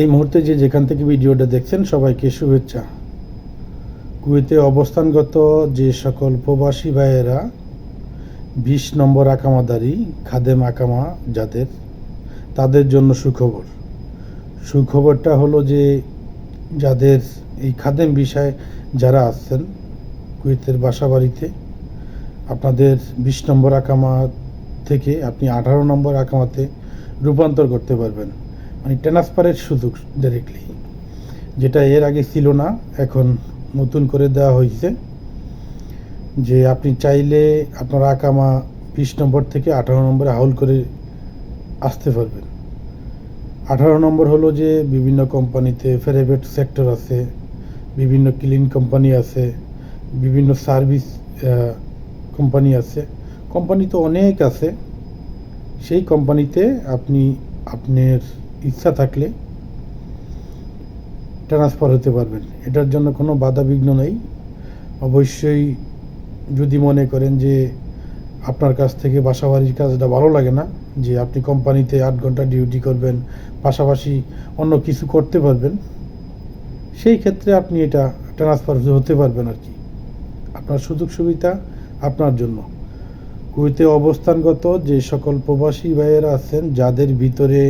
এই মুহূর্তে যে যেখান থেকে ভিডিওটা দেখছেন, সবাইকে শুভেচ্ছা। কুয়েতে অবস্থানগত যে সকল প্রবাসী ভাইয়েরা, বিশ নম্বর আকামাদারি, খাদেম আকামা যাদের তাদের জন্য সুখবর। সুখবরটা হলো যে, যাদের এই খাদেম বিষয়ে যারা আসছেন, কুয়েতের বাসা বাড়িতে আপনাদের বিশ নম্বর আকামা থেকে আপনি আঠারো নম্বর আকামাতে রূপান্তর করতে পারবেন। মানে ট্রান্সফারের সুযোগ ডাইরেক্টলি যেটা এর আগে ছিল না, এখন নতুন করে দেওয়া হয়েছে। যে আপনি চাইলে আপনার আকামা বিশ নম্বর থেকে আঠারো নম্বরে হাউল করে আসতে পারবেন। আঠারো নম্বর হলো যে বিভিন্ন কোম্পানিতে প্রাইভেট সেক্টর আছে, বিভিন্ন ক্লিন কোম্পানি আছে, বিভিন্ন সার্ভিস কোম্পানি আছে। কোম্পানি তো অনেক আছে, সেই কোম্পানিতে আপনি আপনার ইচ্ছা থাকলে ট্রান্সফার হতে পারবেন। এটার জন্য কোনো বাধা বিঘ্ন নেই। অবশ্যই যদি মনে করেন যে আপনার কাছ থেকে বাসাবাড়ির কাজটা ভালো লাগে না, যে আপনি কোম্পানিতে আট ঘণ্টা ডিউটি করবেন, পাশাপাশি অন্য কিছু করতে পারবেন, সেই ক্ষেত্রে আপনি এটা ট্রান্সফার হতে পারবেন আর কি। আপনার সুযোগ সুবিধা আপনার জন্য। কুয়েতে অবস্থানগত যে সকল প্রবাসী ভাইয়েরা আছেন, যাদের ভিতরে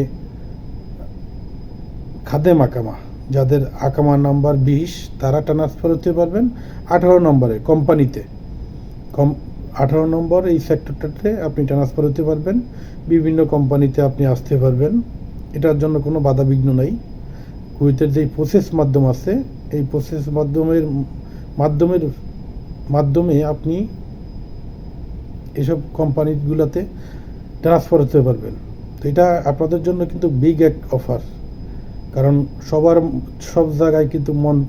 খাদেম আকামা, যাদের আকামা নাম্বার বিশ, তারা ট্রান্সফার হতে পারবেন আঠারো নম্বরে কোম্পানিতে। কম, আঠারো নম্বর এই সেক্টরটাতে আপনি ট্রান্সফার হতে পারবেন। বিভিন্ন কোম্পানিতে আপনি আসতে পারবেন। এটার জন্য কোনো বাধা বিঘ্ন নাই। কুয়েতের যে প্রসেস মাধ্যম আছে, এই প্রসেস মাধ্যমের মাধ্যমের, মাধ্যমে আপনি এসব কোম্পানিগুলোতে ট্রান্সফার হতে পারবেন। তো এটা আপনাদের জন্য কিন্তু বিগ এক অফার কারণ সবার সব জায়গায় কিন্তু মন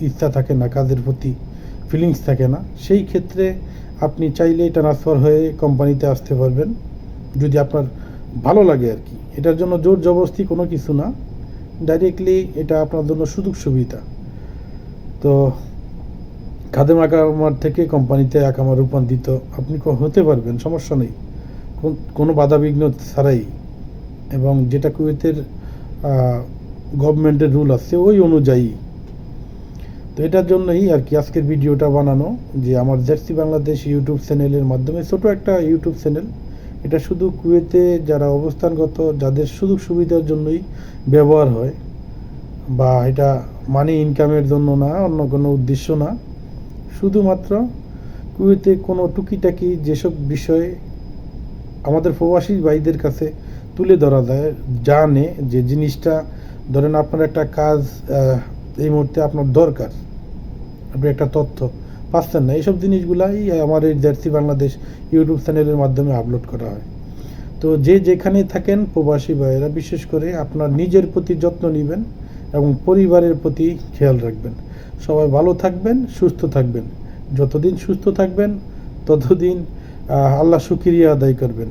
ইচ্ছা থাকে না, কাজের প্রতি ফিলিংস থাকে না। সেই ক্ষেত্রে আপনি চাইলেই ট্রান্সফার হয়ে কোম্পানিতে আসতে পারবেন, যদি আপনার ভালো লাগে আর কি। এটার জন্য জোর জবরদস্তি কোনো কিছু না। ডাইরেক্টলি এটা আপনার জন্য সুযোগ সুবিধা। তো খাদেম আকামার থেকে কোম্পানিতে আকামা রূপান্তরিত আপনি হতে পারবেন, সমস্যা নেই। কোন- কোনো বাধাবিঘ্ন ছাড়াই। এবং যেটা কুয়েতের গভর্নমেন্টের রুল আছে, ওই অনুযায়ী। তো এটার জন্যই আর কি আজকের ভিডিওটা বানানো, যে আমার জার্সি বাংলাদেশ ইউটিউব চ্যানেলের মাধ্যমে, ছোট একটা ইউটিউব চ্যানেল। এটা শুধু কুয়েতে যারা অবস্থানগত, যাদের সুযোগ সুবিধার জন্যই ব্যবহার হয়, বা এটা মানি ইনকামের জন্য না, অন্য কোনো উদ্দেশ্য না। শুধুমাত্র কুয়েতে কোনো টুকিটাকি যেসব বিষয়ে আমাদের প্রবাসী ভাইদের কাছে তুলে ধরা যায়, জানে যে জিনিসটা, ধরেন আপনার একটা কাজ এই মুহূর্তে আপনার দরকার। আপনি একটা তথ্য পাচ্ছেন না, এইসব জিনিসগুলাই আমার এই জার্সি বাংলাদেশ ইউটিউব চ্যানেলের মাধ্যমে আপলোড করা হয়। তো যে যেখানে থাকেন, প্রবাসী ভাইয়েরা, বিশেষ করে আপনার নিজের প্রতি যত্ন নেবেন এবং পরিবারের প্রতি খেয়াল রাখবেন। সবাই ভালো থাকবেন, সুস্থ থাকবেন। যতদিন সুস্থ থাকবেন, ততদিন আল্লাহ শুক্রিয়া আদায় করবেন।